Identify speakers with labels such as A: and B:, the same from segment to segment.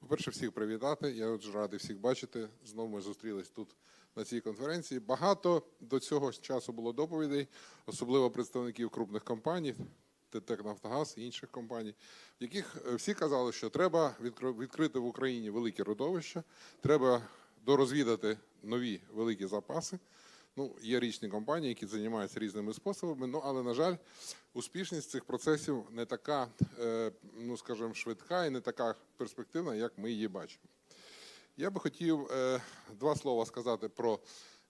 A: По-перше, всіх привітати. Я дуже радий всіх бачити. Знову ми зустрілись тут на цій конференції. Багато до цього часу було доповідей, особливо представників крупних компаній, ТТЕК Нафтогаз і інших компаній, в яких е, всі казали, що треба відкрити в Україні великі родовища, треба дорозвідати нові великі запаси. Ну, є річні компанії, які займаються різними способами. Ну, але, на жаль, успішність цих процесів не така, е, ну скажімо, швидка і не така перспективна, як ми її бачимо. Я би хотів е, два слова сказати про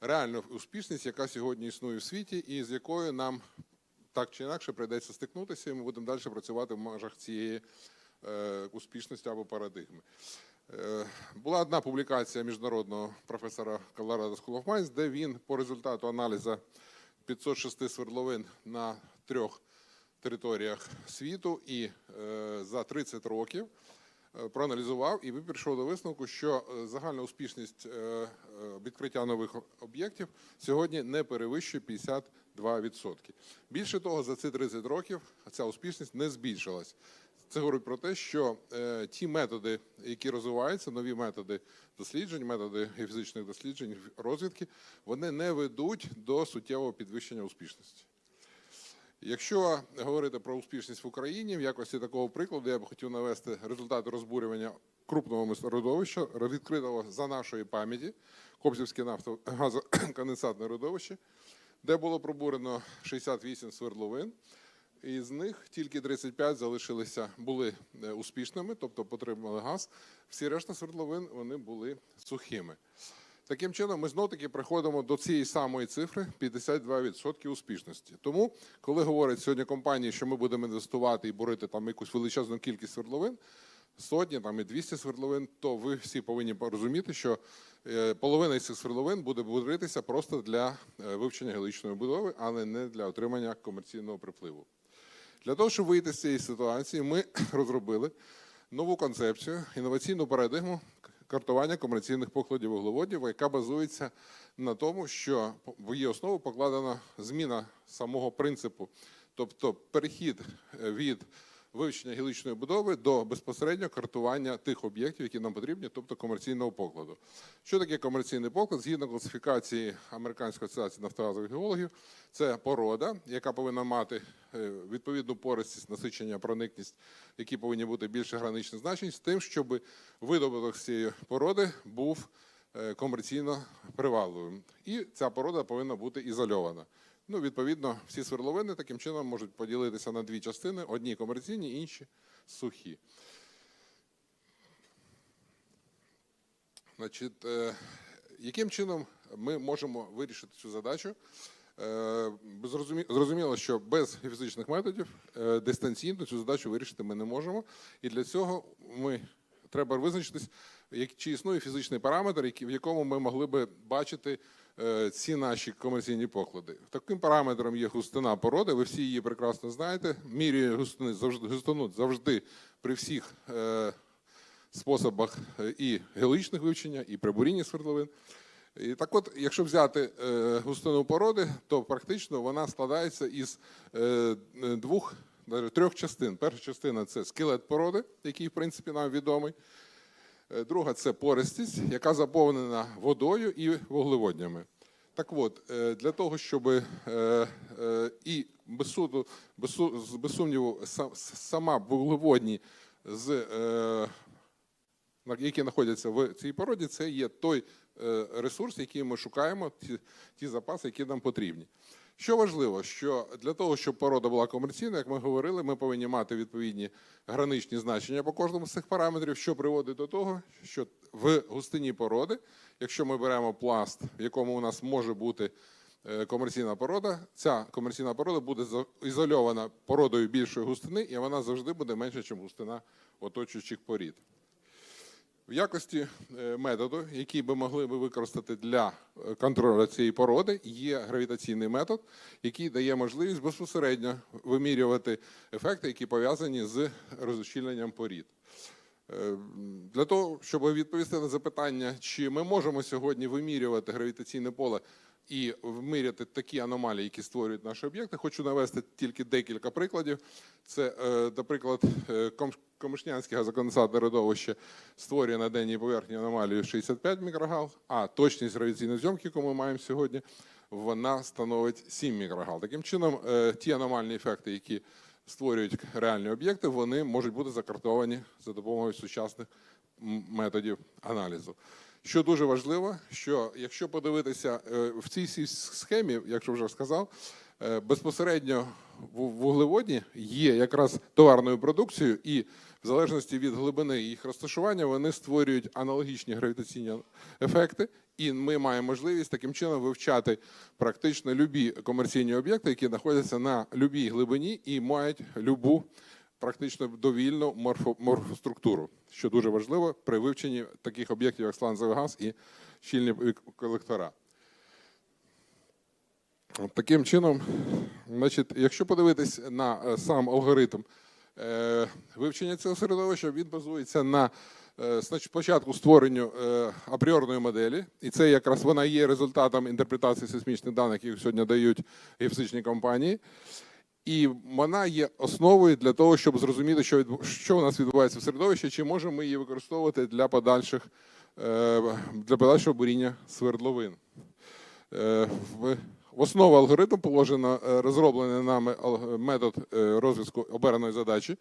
A: реальну успішність, яка сьогодні існує в світі, і з якою нам так чи інакше прийдеться стикнутися, і ми будемо далі працювати в межах цієї е, успішності або парадигми. Е, Була одна публікація міжнародного професора Colorado School of Mines, де він по результату аналізу 506 свердловин на трьох територіях світу і е, за 30 років е, проаналізував і прийшов до висновку, що загальна успішність відкриття нових об'єктів сьогодні не перевищує 52%. Більше того, за ці 30 років ця успішність не збільшилась. Це говорить про те, що е, ті методи, які розвиваються, нові методи досліджень, методи фізичних досліджень, розвідки, вони не ведуть до суттєвого підвищення успішності. Якщо говорити про успішність в Україні, в якості такого прикладу я б хотів навести результати розбурювання крупного родовища, відкритого за нашої пам'яті, Кобзівське нафтогазоконденсатне родовище, де було пробурено 68 свердловин. І з них тільки 35 залишилися, були е, успішними, тобто потримали газ. Всі решта свердловин вони були сухими. Таким чином, ми знов-таки приходимо до цієї самої цифри 52% успішності. Тому, коли говорять сьогодні компанії, що ми будемо інвестувати і борити там якусь величезну кількість свердловин, сотні там і 200 свердловин, то ви всі повинні порозуміти, що е, половина із цих свердловин буде буритися просто для е, вивчення геологічної будови, але не для отримання комерційного припливу. Для того, щоб вийти з цієї ситуації, ми розробили нову концепцію, інноваційну парадигму картування комерційних покладів вуглеводів, яка базується на тому, що в її основу покладена зміна самого принципу, тобто перехід е, від вивчення геологічної будови до безпосереднього картування тих об'єктів, які нам потрібні, тобто комерційного покладу. Що таке комерційний поклад? Згідно класифікації Американської асоціації нафтогазових геологів, це порода, яка повинна мати е, відповідну пористість, насичення, проникність, які повинні бути більше граничних значень, з тим, щоб видобуток цієї породи був е, комерційно привабливим. І ця порода повинна бути ізольована. Ну, відповідно, всі свердловини таким чином можуть поділитися на дві частини: одні комерційні, інші сухі. Значить, е, яким чином ми можемо вирішити цю задачу? Е, Зрозуміло, що без фізичних методів е, дистанційно цю задачу вирішити ми не можемо. І для цього ми треба визначитись, чи існує фізичний параметр, в якому ми могли би бачити ці наші комерційні поклади. Таким параметром є густина породи. Ви всі її прекрасно знаєте. Міряє густини завжди густину завжди при всіх е, способах е, і геологічних вивчення, і при бурінні свердловин. І так от, якщо взяти е, густину породи, то практично вона складається із е, е, двох, навіть трьох частин. Перша частина це скелет породи, який, в принципі, нам відомий. Е, Друга це пористість, яка заповнена водою і вуглеводнями. Так от, е, для того, щоб е, і без суду, без, сумніву, сама вуглеводні з які знаходяться в цій породі, це є той ресурс, який ми шукаємо, ті, ті запаси, які нам потрібні. Що важливо, що для того, щоб порода була комерційна, як ми говорили, ми повинні мати відповідні граничні значення по кожному з цих параметрів, що приводить до того, що в густині породи, якщо ми беремо пласт, в якому у нас може бути е, комерційна порода, ця комерційна порода буде ізольована породою більшої густини, і вона завжди буде менше, ніж густина оточуючих порід. В якості е, методу, який би могли би використати для е, контролю цієї породи, є гравітаційний метод, який дає можливість безпосередньо вимірювати ефекти, які пов'язані з розщільненням порід. Е, Для того, щоб відповісти на запитання, чи ми можемо сьогодні вимірювати гравітаційне поле і виміряти такі аномалії, які створюють наші об'єкти. Хочу навести тільки декілька прикладів. Це, е, наприклад, е, Ком- Комишнянське газоконденсатне родовище створює на денній поверхні аномалію 65 мікрогал, а точність гравіційної зйомки, яку ми маємо сьогодні, вона становить 7 мікрогал. Таким чином, е, ті аномальні ефекти, які створюють реальні об'єкти, вони можуть бути закартовані за допомогою сучасних методів аналізу. Що дуже важливо, що якщо подивитися е, в цій схемі, якщо вже сказав, е, безпосередньо в вуглеводні є якраз товарною продукцією, і в залежності від глибини їх розташування вони створюють аналогічні гравітаційні ефекти. І ми маємо можливість таким чином вивчати практично любі комерційні об'єкти, які знаходяться на любій глибині і мають любу практично довільну морфо, морфоструктуру, що дуже важливо при вивченні таких об'єктів, як сланцевий газ і щільні колектора. Таким чином, значить, якщо подивитись на е, сам алгоритм е, вивчення цього середовища, він базується на е, значить, спочатку створенню е, апріорної моделі, і це якраз вона є результатом інтерпретації сейсмічних даних, які сьогодні дають геофізичні компанії. І вона є основою для того, щоб зрозуміти, що відбу- що у нас відбувається в середовищі, чи можемо ми її використовувати для подальших е, для подальшого буріння свердловин. Е, В основу алгоритму положено е, розроблений нами метод розв'язку обраної задачі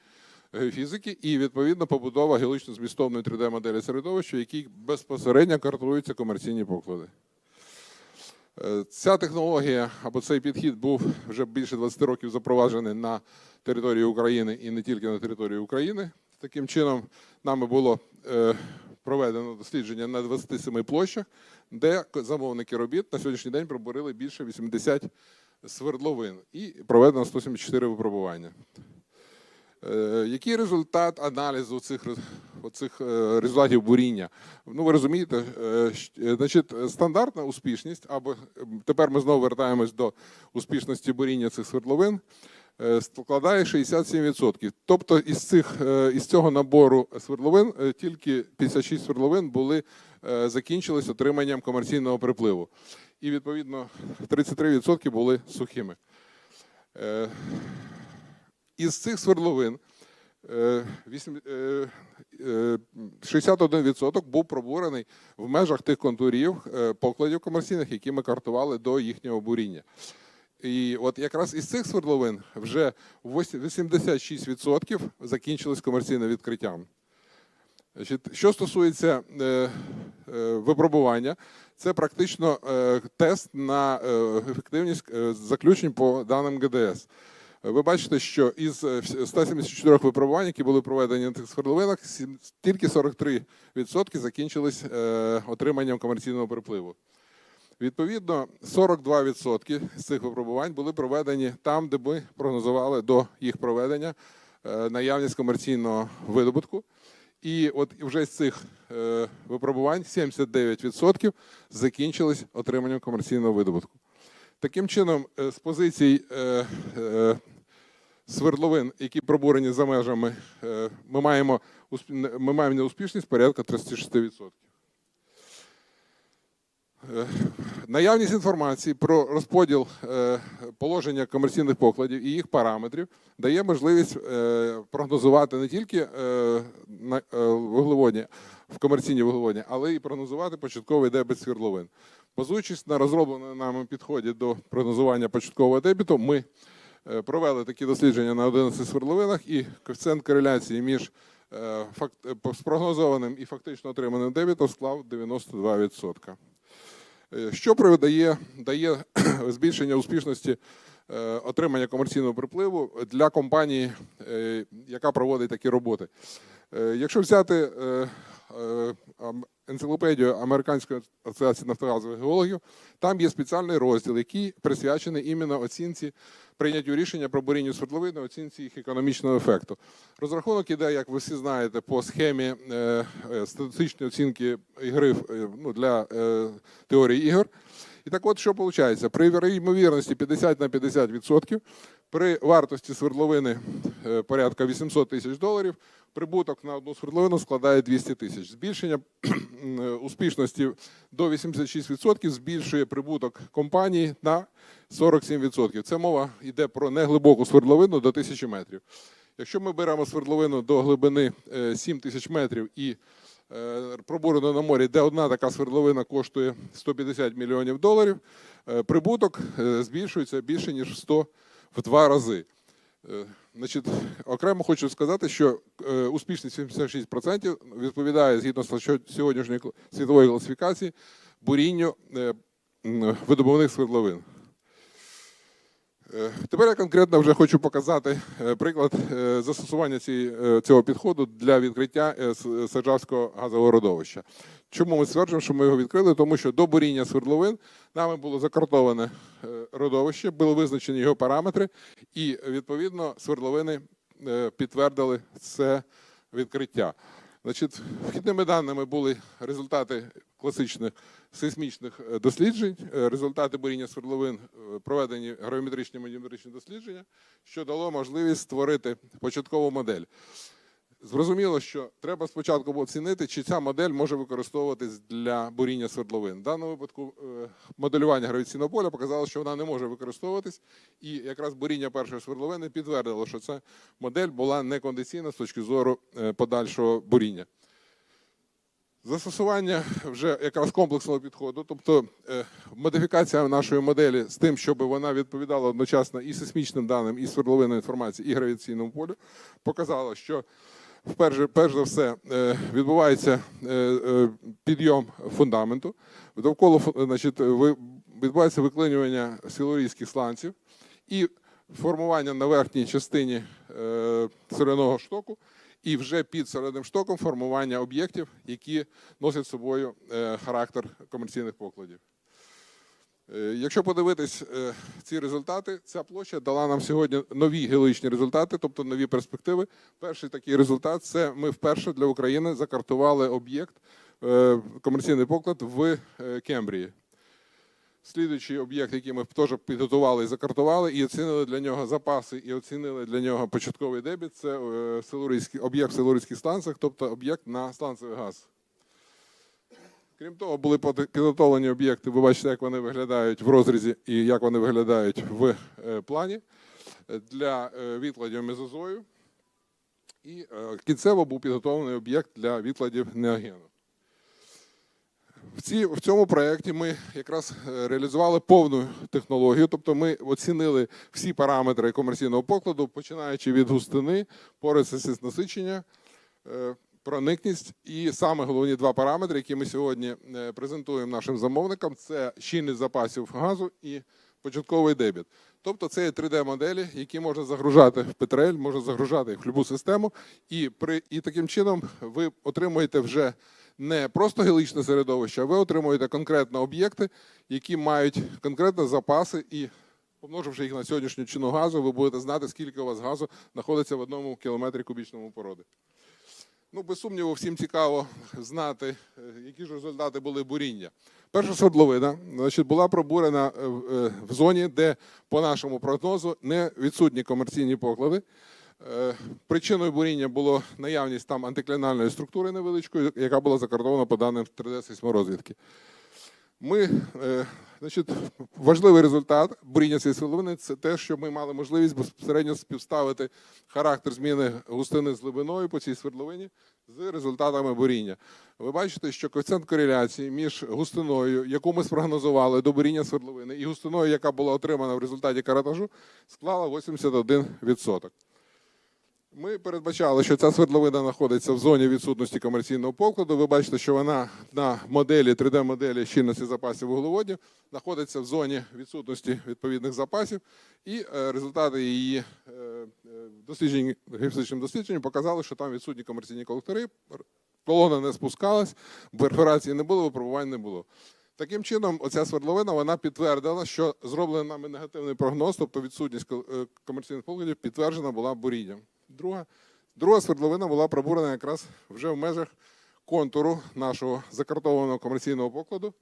A: геофізики і відповідно побудова геологічно змістовної 3D-моделі середовища, в якій безпосередньо картуються комерційні поклади. Е, Ця технологія або цей підхід був вже більше 20 років запроваджений на території України і не тільки на території України. Таким чином, нами було е, проведено дослідження на 27 площах, де замовники робіт на сьогоднішній день пробурили більше 80 свердловин і проведено 174 випробування. Е, Який результат аналізу цих, оцих е, результатів буріння? Ну, ви розумієте, е, е, значить, стандартна успішність, або е, тепер ми знову вертаємось до успішності буріння цих свердловин, складає 67%. Тобто із, цих, із цього набору свердловин тільки 56 свердловин були, закінчились отриманням комерційного припливу. І відповідно 33% були сухими. Із цих свердловин 61% був пробурений в межах тих контурів е, покладів комерційних, які ми картували до їхнього буріння. І от якраз із цих свердловин вже 86% закінчились комерційним відкриттям. Що стосується е, е, випробування, це практично е, тест на е, ефективність е, заключень по даним ГДС. Ви бачите, що із е, 174 випробувань, які були проведені на тих свердловинах, тільки 43% закінчились е, отриманням комерційного припливу. Відповідно, 42% з цих випробувань були проведені там, де ми прогнозували до їх проведення е, наявність комерційного видобутку. І от вже з цих е, випробувань 79% закінчились отриманням комерційного видобутку. Таким чином, е, з позицій е, е, свердловин, які пробурені за межами, е, ми маємо, ми маємо неуспішність порядка 36%. Е, Наявність інформації про розподіл е, положення комерційних покладів і їх параметрів дає можливість прогнозувати не тільки вуглеводні в комерційні вуглеводні, але й прогнозувати початковий дебет свердловин. Базуючись на розробленому нами підході до прогнозування початкового дебіту, ми провели такі дослідження на 11 свердловинах, і коефіцієнт кореляції між е, факт- е, спрогнозованим і фактично отриманим дебітом склав 92%. Е, Що приведає дає збільшення успішності е, отримання комерційного припливу для компанії, е, яка проводить такі роботи? Е, Якщо взяти е, е, енциклопедію Американської асоціації нафтогазових геологів, там є спеціальний розділ, який присвячений іменно оцінці прийняттю рішення про бурінню свердловини, оцінці їх економічного ефекту. Розрахунок іде, як ви всі знаєте, по схемі е, е, статистичної оцінки ігри е, ну, для е, теорії ігор. І так от, що виходить? При ймовірності 50 на 50%, при вартості свердловини е, порядка 800 тисяч доларів, Прибуток на одну свердловину складає 200 тисяч. Збільшення е, успішності до 86% збільшує прибуток компанії на 47%. Це мова йде про неглибоку свердловину до 1000 метрів. Якщо ми беремо свердловину до глибини е, 7 тисяч метрів і е, пробурено на морі, де одна така свердловина коштує 150 мільйонів доларів, е, прибуток е, збільшується більше ніж в 100 в два рази. Е, Значить, окремо хочу сказати, що е, успішність 76% відповідає згідно з сьогоднішньої світової класифікації бурінню е, видобувних свердловин. Е, Тепер я конкретно вже хочу показати е, приклад е, застосування цього підходу для відкриття Саджавського газового родовища. Чому ми стверджуємо, що ми його відкрили? Тому що до буріння свердловин нами було закартоване родовище, були визначені його параметри, і відповідно свердловини підтвердили це відкриття. Значить, вхідними даними були результати класичних сейсмічних е, досліджень, е, результати буріння свердловин, е, проведені геометричні манівричні дослідження, що дало можливість створити початкову модель. Зрозуміло, що треба спочатку оцінити, чи ця модель може використовуватись для буріння свердловин. В даному випадку е, моделювання гравітаційного поля показало, що вона не може використовуватись, і якраз буріння першої свердловини підтвердило, що ця модель була некондиційна з точки зору е, подальшого буріння. Застосування вже якраз комплексного підходу, тобто е, модифікація нашої моделі з тим, щоб вона відповідала одночасно і сейсмічним даним, і свердловинної інформації, і гравітаційному полю, показала, що вперше, перш за все е, відбувається е, е, підйом фундаменту, довкола значить, відбувається виклинювання силурійських сланців і формування на верхній частині соляного штоку, і вже під соляним штоком формування об'єктів, які носять собою характер комерційних покладів. Е, Якщо подивитись е, ці результати, ця площа дала нам сьогодні нові геологічні результати, тобто нові перспективи. Перший такий результат це ми вперше для України закартували об'єкт, е, комерційний поклад в Кембрії. Слідуючий об'єкт, який ми теж підготували і закартували, і оцінили для нього запаси, і оцінили для нього початковий дебіт. Це об'єкт в силурійських станціях, тобто об'єкт на сланцевий газ. Крім того, були підготовлені об'єкти. Ви бачите, як вони виглядають в розрізі і як вони виглядають в е, плані е, для е, відкладів мезозою. І кінцево був підготовлений об'єкт для відкладів неогену. В, ці, в цьому проєкті ми якраз реалізували повну технологію, тобто ми оцінили всі параметри комерційного покладу, починаючи від густини, порисистість насичення, проникність і саме головні два параметри, які ми сьогодні е, презентуємо нашим замовникам, це щільність запасів газу і початковий дебіт. Тобто це є 3D-моделі, які можна загружати в Петрель, можна загружати їх в будь-яку систему, і, при, і таким чином ви отримуєте вже не просто геологічне середовище, а ви отримуєте конкретно об'єкти, які мають конкретно запаси і. Помноживши їх на сьогоднішню ціну газу, ви будете знати, скільки у вас газу знаходиться в одному кілометрі кубічному породи. Ну, без сумніву, всім цікаво знати, е, які ж результати були буріння. Перша свердловина значить, була пробурена е, в- е, зоні, де, по нашому прогнозу, не відсутні комерційні поклади. Причиною буріння було наявність там антиклінальної структури невеличкої, яка була закартована по даним 3D-сейсморозвідки. Ми, е, значить, важливий результат буріння цієї свердловини це те, що ми мали можливість безпосередньо співставити характер зміни густини з глибиною по цій свердловині з результатами буріння. Ви бачите, що коефіцієнт кореляції між густиною, яку ми спрогнозували до буріння свердловини, і густиною, яка була отримана в результаті каратажу, склала 81%. Ми передбачали, що ця свердловина знаходиться в зоні відсутності комерційного покладу. Ви бачите, що вона на моделі 3D-моделі щільності запасів вуглеводів знаходиться в зоні відсутності відповідних запасів, і е, результати її е, е, досліджень гіпсичним дослідженням показали, що там відсутні комерційні колектори, колона не спускалась, перфорації не було, випробувань не було. Таким чином, оця свердловина вона підтвердила, що зроблений нами негативний прогноз, тобто відсутність комерційних покладів, підтверджена була бурінням. Друга, друга свердловина була пробурена якраз вже в межах контуру нашого закартованого комерційного покладу,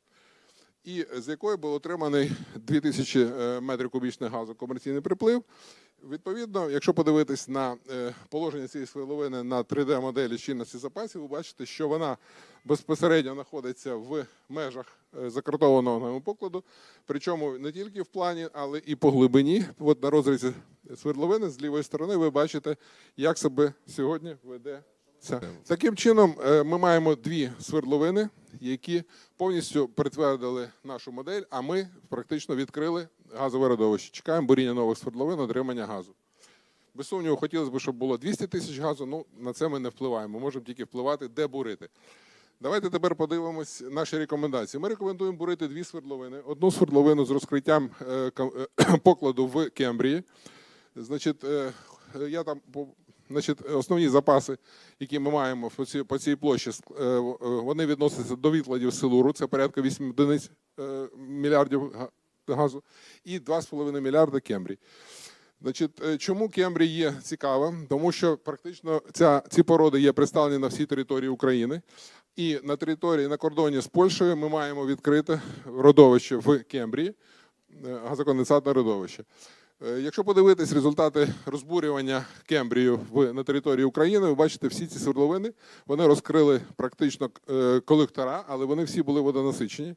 A: і з якої був отриманий 2000 е, метрів кубічних газу комерційний приплив. Відповідно, якщо подивитись на е, положення цієї свердловини на 3D-моделі чинності запасів, ви бачите, що вона безпосередньо знаходиться в межах е, закартованого покладу. Причому не тільки в плані, але і по глибині. От на розрізі свердловини з лівої сторони ви бачите, як себе сьогодні веде. Таким чином, е, ми маємо дві свердловини, які повністю підтвердили нашу модель, а ми практично відкрили газове родовище. Чекаємо буріння нових свердловин, отримання газу. Без сумніву, хотілося б, щоб було 200 тисяч газу. Ну на це ми не впливаємо. Ми можемо тільки впливати, де бурити. Давайте тепер подивимось наші рекомендації. Ми рекомендуємо бурити дві свердловини: одну свердловину з розкриттям е, е, покладу в Кембрії. Значить, я там значить, основні запаси, які ми маємо по цій, площі, е, е, вони відносяться до відкладів силуру. Це порядка 8 одиниць е, мільярдів газу, і 2,5 мільярда Кембрій. Значить, чому Кембрій є цікавим? Тому що практично ця, ці породи є представлені на всій території України. І на території на кордоні з Польщею ми маємо відкрите родовище в Кембрії, газоконденсатне родовище. Е, Якщо подивитись результати розбурювання Кембрію в, на території України, ви бачите, всі ці свердловини вони розкрили практично е, колектора, але вони всі були водонасичені.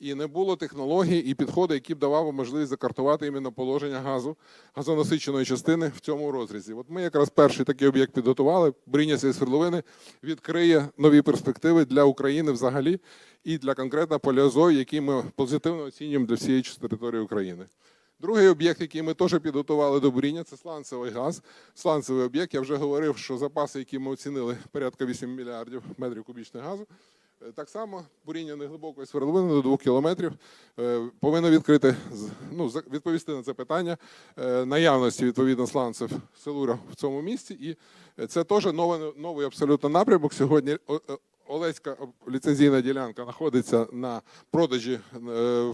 A: І не було технологій і підходу, які б давали можливість закартувати іменно положення газу, газонасиченої частини в цьому розрізі. От ми якраз перший такий об'єкт підготували. Бріння цієї свердловини відкриє нові перспективи для України взагалі і для конкретно поліозою, який ми позитивно оцінюємо для всієї території України. Другий об'єкт, який ми теж підготували до буріння, це сланцевий газ. Сланцевий об'єкт. Я вже говорив, що запаси, які ми оцінили, порядка 8 мільярдів метрів кубічних газу. Е, Так само буріння неглибокої свердловини до 2 кілометрів е, повинно відкрити ну, відповісти на це питання е, наявності відповідно сланцев селура в цьому місці. І це теж новий, новий абсолютно напрямок. Сьогодні Олеська ліцензійна ділянка знаходиться на продажі е,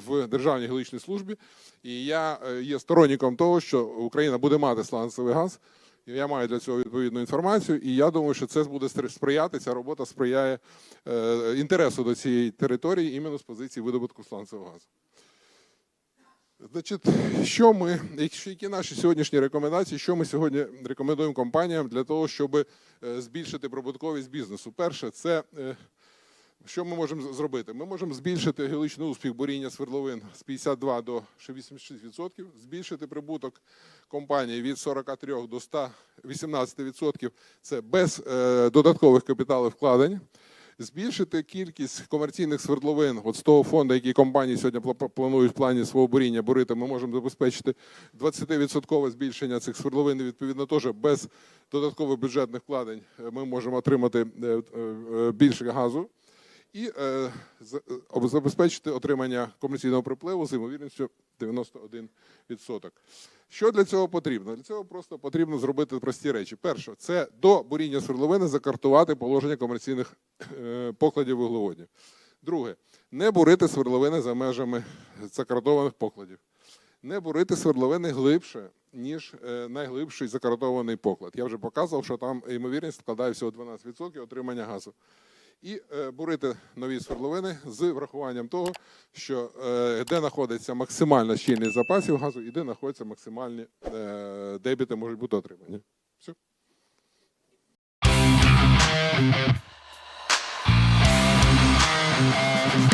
A: в Державній геологічній службі. І я е, є сторонником того, що Україна буде мати сланцевий газ. Я маю для цього відповідну інформацію, і я думаю, що це буде сприяти. Ця робота сприяє е, інтересу до цієї території іменно з позиції видобутку сланцевого газу. Значить, що ми, які наші сьогоднішні рекомендації, що ми сьогодні рекомендуємо компаніям для того, щоб е, збільшити прибутковість бізнесу? Перше, це е, що ми можемо зробити? Ми можемо збільшити геологічний успіх буріння свердловин з 52 до 86%, збільшити прибуток компанії від 43 до 118%, це без е, додаткових капіталів вкладень. Збільшити кількість комерційних свердловин, от з того фонду, який компанії сьогодні пла- планують в плані свого буріння бурити, ми можемо забезпечити 20% збільшення цих свердловин. Відповідно, теж без додаткових бюджетних вкладень е, ми можемо отримати е, е, більше газу і е, е, забезпечити отримання комерційного припливу з ймовірністю 91%. Що для цього потрібно? Для цього просто потрібно зробити прості речі. Перше, це до буріння свердловини закартувати положення комерційних е, покладів вуглеводнів. Друге, не бурити свердловини за межами закартованих покладів. Не бурити свердловини глибше, ніж е, найглибший закартований поклад. Я вже показував, що там ймовірність складає всього 12% отримання газу і е, бурити нові свердловини з врахуванням того, що е, де знаходиться максимальна щільність запасів газу і де знаходяться максимальні е, дебіти можуть бути отримані. Все. Thank you.